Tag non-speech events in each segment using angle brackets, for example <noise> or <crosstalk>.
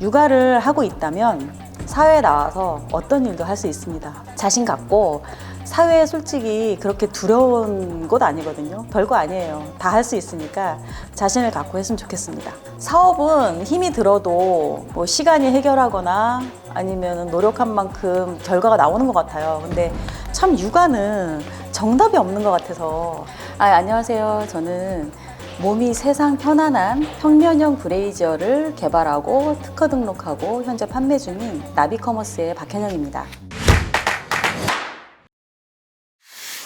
육아를 하고 있다면 사회에 나와서 어떤 일도 할 수 있습니다. 자신 갖고 사회에 솔직히 그렇게 두려운 곳 아니거든요. 별거 아니에요. 다 할 수 있으니까 자신을 갖고 했으면 좋겠습니다. 사업은 힘이 들어도 뭐 시간이 해결하거나 아니면 노력한 만큼 결과가 나오는 것 같아요. 근데 참 육아는 정답이 없는 것 같아서. 아, 안녕하세요. 저는 몸이 세상 편안한 평면형 브레이지어를 개발하고 특허 등록하고 현재 판매 중인 나비커머스의 박현영입니다.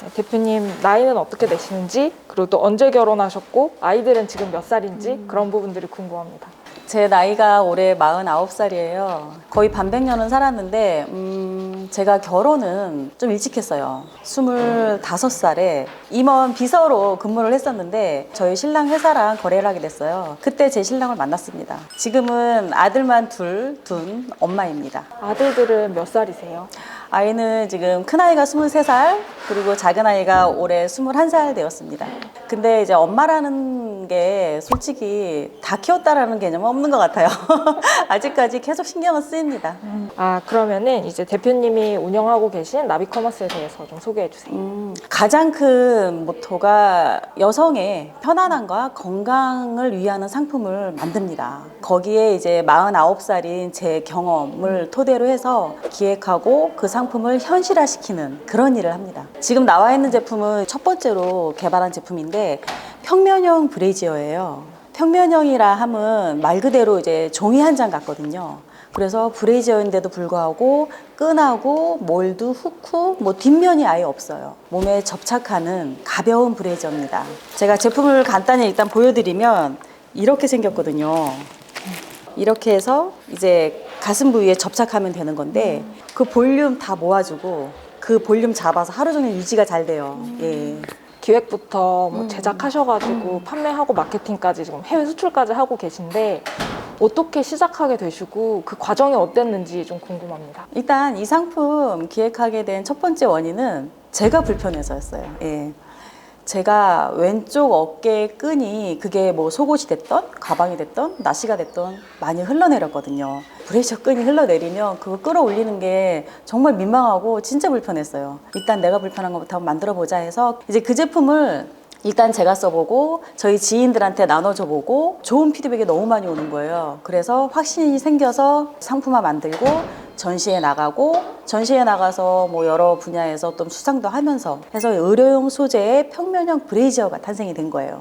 네, 대표님 나이는 어떻게 되시는지 그리고 또 언제 결혼하셨고 아이들은 지금 몇 살인지 그런 부분들이 궁금합니다. 제 나이가 올해 49살이에요. 거의 반백년은 살았는데, 음, 제가 결혼은 좀 일찍 했어요. 25살에 임원 비서로 근무를 했었는데, 저희 신랑 회사랑 거래를 하게 됐어요. 그때 제 신랑을 만났습니다. 지금은 아들만 둘 둔 엄마입니다. 아들들은 몇 살이세요? 아이는 지금 큰아이가 23살, 그리고 작은아이가 올해 21살 되었습니다. 근데 이제 엄마라는 게 솔직히 다 키웠다라는 개념은 없는 것 같아요. <laughs> 아직까지 계속 신경은 쓰입니다. 아 그러면은 이제 대표님이 운영하고 계신 나비커머스에 대해서 좀 소개해 주세요. 음, 가장 큰 모토가 여성의 편안함과 건강을 위하는 상품을 만듭니다. 거기에 이제 49살인 제 경험을 토대로 해서 기획하고 그 상품을 현실화시키는 그런 일을 합니다. 지금 나와 있는 제품은 첫 번째로 개발한 제품인데 평면형 브레이지어예요. 평면형이라 함은 말 그대로 이제 종이 한 장 같거든요. 그래서 브레이저인데도 불구하고 끈하고 몰드, 후크, 뭐 뒷면이 아예 없어요. 몸에 접착하는 가벼운 브레이저입니다. 제가 제품을 간단히 일단 보여드리면 이렇게 생겼거든요. 이렇게 해서 이제 가슴 부위에 접착하면 되는 건데 그 볼륨 다 모아주고 그 볼륨 잡아서 하루 종일 유지가 잘 돼요. 예. 기획부터 뭐 제작하셔가지고 판매하고 마케팅까지 지금 해외 수출까지 하고 계신데 어떻게 시작하게 되시고 그 과정이 어땠는지 좀 궁금합니다. 일단 이 상품 기획하게 된 첫 번째 원인은 제가 불편해서였어요. 예. 제가 왼쪽 어깨 끈이 그게 뭐 속옷이 됐던 가방이 됐던 나시가 됐던 많이 흘러내렸거든요. 브레이셔 끈이 흘러내리면 그거 끌어올리는 게 정말 민망하고 진짜 불편했어요. 일단 내가 불편한 것부터 한번 만들어 보자 해서 이제 그 제품을 일단 제가 써보고 저희 지인들한테 나눠줘 보고 좋은 피드백이 너무 많이 오는 거예요. 그래서 확신이 생겨서 상품화 만들고 전시에 나가고 전시에 나가서 뭐 여러 분야에서 또 수상도 하면서 해서 의료용 소재의 평면형 브레이지어가 탄생이 된 거예요.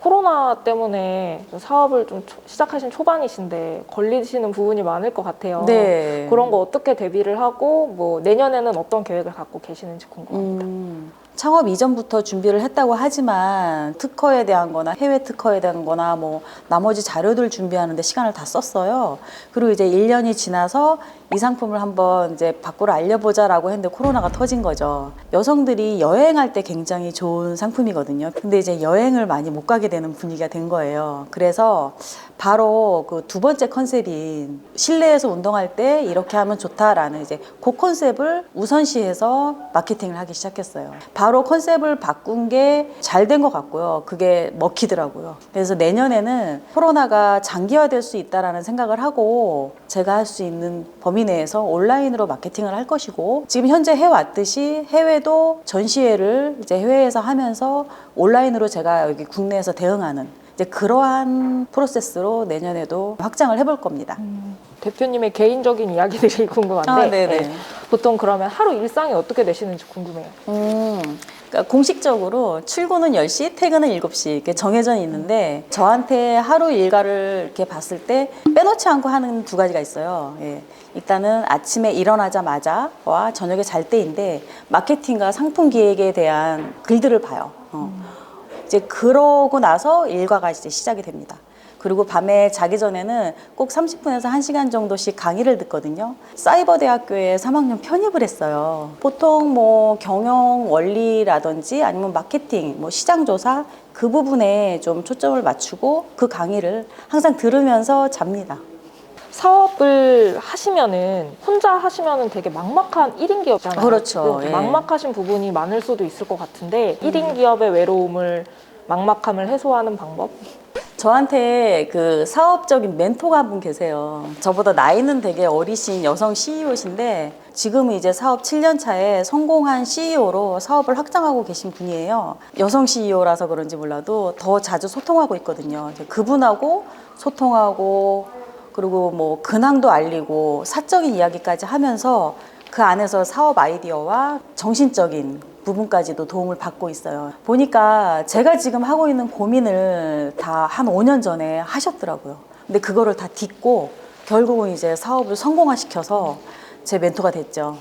코로나 때문에 사업을 좀 초- 시작하신 초반이신데 걸리시는 부분이 많을 것 같아요. 네. 그런 거 어떻게 대비를 하고 뭐 내년에는 어떤 계획을 갖고 계시는지 궁금합니다. 음, 창업 이전부터 준비를 했다고 하지만 특허에 대한 거나 해외 특허에 대한 거나 뭐 나머지 자료들 준비하는데 시간을 다 썼어요. 그리고 이제 1년이 지나서 이 상품을 한번 이제 밖으로 알려보자라고 했는데 코로나가 터진 거죠. 여성들이 여행할 때 굉장히 좋은 상품이거든요. 근데 이제 여행을 많이 못 가게 되는 분위기가 된 거예요. 그래서 바로 그 두 번째 컨셉인 실내에서 운동할 때 이렇게 하면 좋다라는 이제 그 컨셉을 우선시해서 마케팅을 하기 시작했어요. 바로 컨셉을 바꾼 게 잘 된 것 같고요. 그게 먹히더라고요. 그래서 내년에는 코로나가 장기화될 수 있다라는 생각을 하고 제가 할 수 있는 범위 내에서 온라인으로 마케팅을 할 것이고 지금 현재 해왔듯이 해외도 전시회를 이제 해외에서 하면서 온라인으로 제가 여기 국내에서 대응하는 이제 그러한 프로세스로 내년에도 확장을 해볼 겁니다. 대표님의 개인적인 이야기들이 <laughs> 궁금한데 아. 네. 보통 그러면 하루 일상이 어떻게 되시는지 궁금해요. 음, 그러니까 공식적으로 출근은 10시, 퇴근은 7시 이렇게 정해져 있는데 저한테 하루 일과를 이렇게 봤을 때 빼놓지 않고 하는 두 가지가 있어요. 예. 일단은 아침에 일어나자마자와 저녁에 잘 때인데 마케팅과 상품 기획에 대한 글들을 봐요. 어. 이제 그러고 나서 일과가 이제 시작이 됩니다. 그리고 밤에 자기 전에는 꼭 30분에서 1시간 정도씩 강의를 듣거든요. 사이버 대학교에 3학년 편입을 했어요. 보통 뭐 경영 원리라든지 아니면 마케팅, 뭐 시장 조사 그 부분에 좀 초점을 맞추고 그 강의를 항상 들으면서 잡니다. 사업을 하시면은 혼자 하시면은 되게 막막한 1인 기업잖아요. 그렇죠. 그 예. 음. 막막하신 부분이 많을 수도 있을 것 같은데 1인 기업의 외로움을 막막함을 해소하는 방법? 저한테 그 사업적인 멘토가 한 분 계세요. 저보다 나이는 되게 어리신 여성 CEO신데 지금은 이제 사업 7년 차에 성공한 CEO로 사업을 확장하고 계신 분이에요. 여성 CEO라서 그런지 몰라도 더 자주 소통하고 있거든요. 그분하고 소통하고 그리고 뭐 근황도 알리고 사적인 이야기까지 하면서 그 안에서 사업 아이디어와 정신적인 부분까지도 도움을 받고 있어요. 보니까 제가 지금 하고 있는 고민을 다 한 5년 전에 하셨더라고요. 근데 그거를 다 딛고 결국은 이제 사업을 성공화시켜서 제 멘토가 됐죠.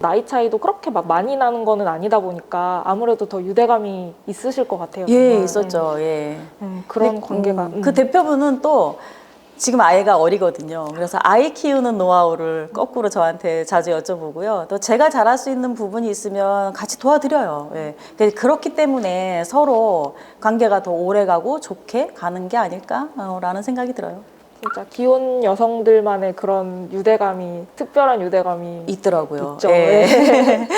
나이 차이도 그렇게 막 많이 나는 거는 아니다 보니까 아무래도 더 유대감이 있으실 것 같아요. 예, 정말. 있었죠. 예. 음, 그런 근데, 관계가. 음, 음. 그 대표분은 또 지금 아이가 어리거든요. 그래서 아이 키우는 노하우를 거꾸로 저한테 자주 여쭤보고요. 또 제가 잘할 수 있는 부분이 있으면 같이 도와드려요. 예. 그- 그렇기 때문에 서로 관계가 더 오래가고 좋게 가는 게 아닐까라는 생각이 들어요. 진짜 기혼 여성들만의 그런 유대감이 특별한 유대감이 있더라고요. 있죠. 예. <laughs>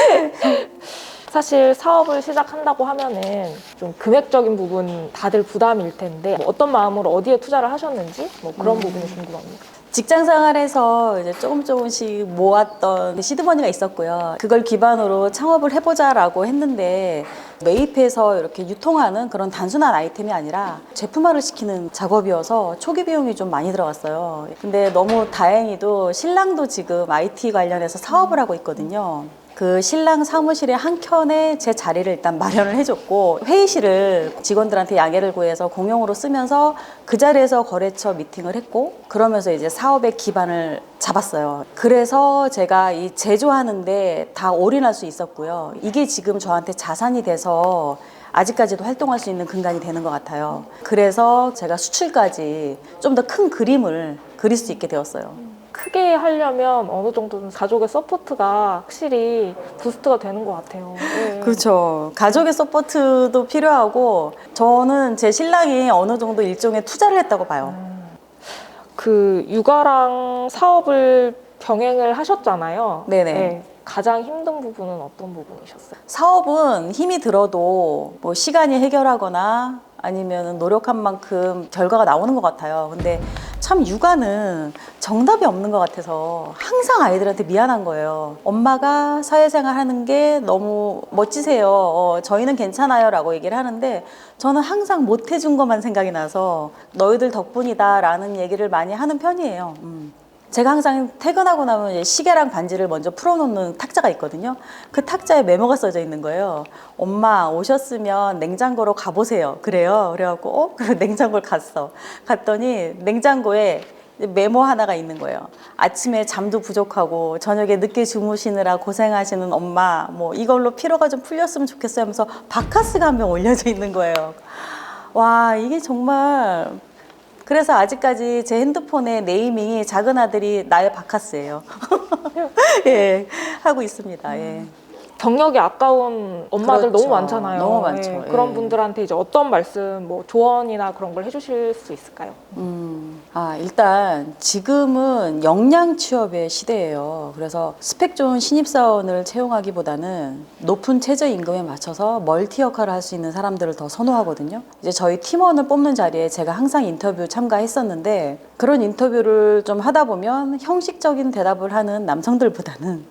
<laughs> 네. 사실 사업을 시작한다고 하면은 좀 금액적인 부분 다들 부담일 텐데 뭐 어떤 마음으로 어디에 투자를 하셨는지 뭐 음. 그런 부분이 궁금합니다. 직장 생활에서 이제 조금 조금씩 모았던 시드머니가 있었고요. 그걸 기반으로 창업을 해보자라고 했는데 매입해서 이렇게 유통하는 그런 단순한 아이템이 아니라 제품화를 시키는 작업이어서 초기 비용이 좀 많이 들어갔어요. 근데 너무 다행히도 신랑도 지금 IT 관련해서 사업을 하고 있거든요. 그 신랑 사무실의 한 켠에 제 자리를 일단 마련을 해줬고 회의실을 직원들한테 양해를 구해서 공용으로 쓰면서 그 자리에서 거래처 미팅을 했고 그러면서 이제 사업의 기반을 잡았어요. 그래서 제가 이 제조하는데 다 올인할 수 있었고요. 이게 지금 저한테 자산이 돼서 아직까지도 활동할 수 있는 근간이 되는 것 같아요. 그래서 제가 수출까지 좀 더 큰 그림을 그릴 수 있게 되었어요. 크게 하려면 어느 정도는 가족의 서포트가 확실히 부스트가 되는 것 같아요. 네. 그렇죠. 가족의 서포트도 필요하고 저는 제 신랑이 어느 정도 일종의 투자를 했다고 봐요. 그 육아랑 사업을 병행을 하셨잖아요. 네네. 가장 힘든 부분은 어떤 부분이셨어요? 사업은 힘이 들어도 뭐 시간이 해결하거나 아니면 노력한 만큼 결과가 나오는 것 같아요. 근데 참 육아는 정답이 없는 것 같아서 항상 아이들한테 미안한 거예요. 엄마가 사회생활 하는 게 너무 멋지세요. 어, 저희는 괜찮아요. 라고 얘기를 하는데 저는 항상 못 해준 것만 생각이 나서 너희들 덕분이다. 라는 얘기를 많이 하는 편이에요. 음. 제가 항상 퇴근하고 나면 시계랑 반지를 먼저 풀어놓는 탁자가 있거든요. 그 탁자에 메모가 써져 있는 거예요. 엄마 오셨으면 냉장고로 가보세요. 그래요. 그래갖고 어? 그리고 <laughs> 냉장고를 갔어. 갔더니 냉장고에 메모 하나가 있는 거예요. 아침에 잠도 부족하고 저녁에 늦게 주무시느라 고생하시는 엄마 뭐 이걸로 피로가 좀 풀렸으면 좋겠어요 하면서 바카스가 한 병 <laughs> 올려져 있는 거예요. 와 이게 정말 그래서 아직까지 제 핸드폰에 네이밍이 작은 아들이 나의 바카스예요. <laughs> 예, 하고 있습니다. 예. 경력이 아까운 엄마들 그렇죠. 너무 많잖아요. 너무 많죠. 네, 예. 그런 분들한테 이제 어떤 말씀, 뭐 조언이나 그런 걸 해주실 수 있을까요? 음, 아, 일단 지금은 역량 취업의 시대예요. 그래서 스펙 좋은 신입사원을 채용하기보다는 높은 최저 임금에 맞춰서 멀티 역할을 할 수 있는 사람들을 더 선호하거든요. 이제 저희 팀원을 뽑는 자리에 제가 항상 인터뷰 참가했었는데 그런 인터뷰를 좀 하다 보면 형식적인 대답을 하는 남성들보다는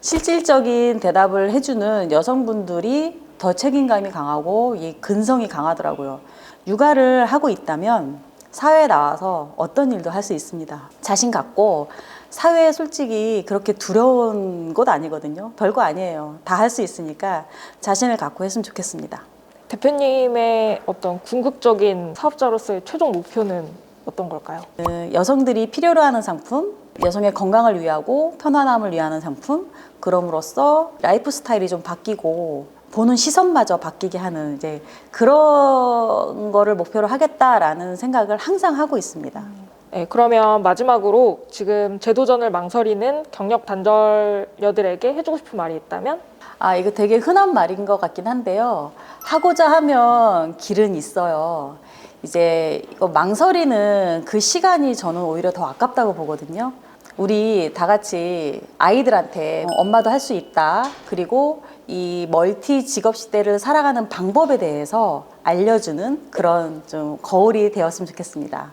실질적인 대답을 해주는 여성분들이 더 책임감이 강하고 이 근성이 강하더라고요. 육아를 하고 있다면 사회에 나와서 어떤 일도 할 수 있습니다. 자신 갖고 사회에 솔직히 그렇게 두려운 곳 아니거든요. 별거 아니에요. 다 할 수 있으니까 자신을 갖고 했으면 좋겠습니다. 대표님의 어떤 궁극적인 사업자로서의 최종 목표는 어떤 걸까요? 그 여성들이 필요로 하는 상품, 여성의 건강을 위하고 편안함을 위하는 상품, 그럼으로써 라이프 스타일이 좀 바뀌고 보는 시선마저 바뀌게 하는 이제 그런 거를 목표로 하겠다라는 생각을 항상 하고 있습니다. 네, 그러면 마지막으로 지금 재도전을 망설이는 경력 단절녀들에게 해주고 싶은 말이 있다면? 아, 이거 되게 흔한 말인 것 같긴 한데요. 하고자 하면 길은 있어요. 이제 이거 망설이는 그 시간이 저는 오히려 더 아깝다고 보거든요. 우리 다 같이 아이들한테 어, 엄마도 할 수 있다. 그리고 이 멀티 직업 시대를 살아가는 방법에 대해서 알려주는 그런 좀 거울이 되었으면 좋겠습니다.